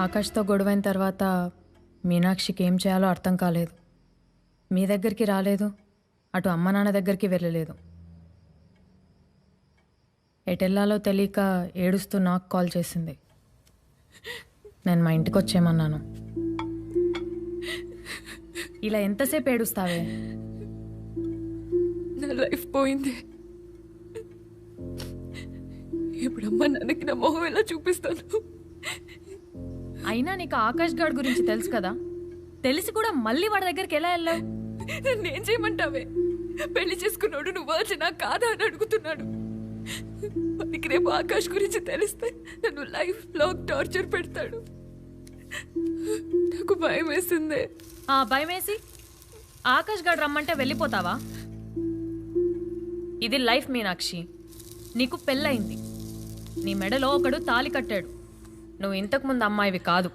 ఆకాష్తో గొడవైన తర్వాత మీనాక్షికి ఏం చేయాలో అర్థం కాలేదు. మీ దగ్గరికి రాలేదు అటు అమ్మ నాన్న దగ్గరికి వెళ్ళలేదు. ఎటెల్లాలో తెలియక ఏడుస్తూ నాకు కాల్ చేసింది. నేను మా ఇంటికి వచ్చేయమన్నాను. ఇలా ఎంతసేపు ఏడుస్తావే? నా లైఫ్ పోయింది. ఇప్పుడు అమ్మ నాన్నకి నా మొహం ఎలా చూపిస్తాను? అయినా నీకు ఆకాష్ గాడ్ గురించి తెలుసు కదా? తెలిసి కూడా మళ్ళీ వాడి దగ్గరికి ఎలా వెళ్ళావు నన్ను ఏం చేయమంటావే. పెళ్ళి చేసుకున్నాడు నువ్వు వచ్చినా కాదా అని అడుగుతున్నాడు. వానికి రేపు ఆకాష్ గురించి తెలిస్తే నన్ను లైఫ్ లాంగ్ టార్చర్ పెడతాడు. నాకు భయం వేసిందే. ఆ భయమేసి ఆకాష్ గాడు రమ్మంటే వెళ్ళిపోతావా? ఇది లైఫ్ మీనాక్షి. నీకు పెళ్ళయింది. నీ మెడలో ఒకడు తాలి కట్టాడు. నువ్వు ఇంతకుముందు అమ్మాయివి కాదు.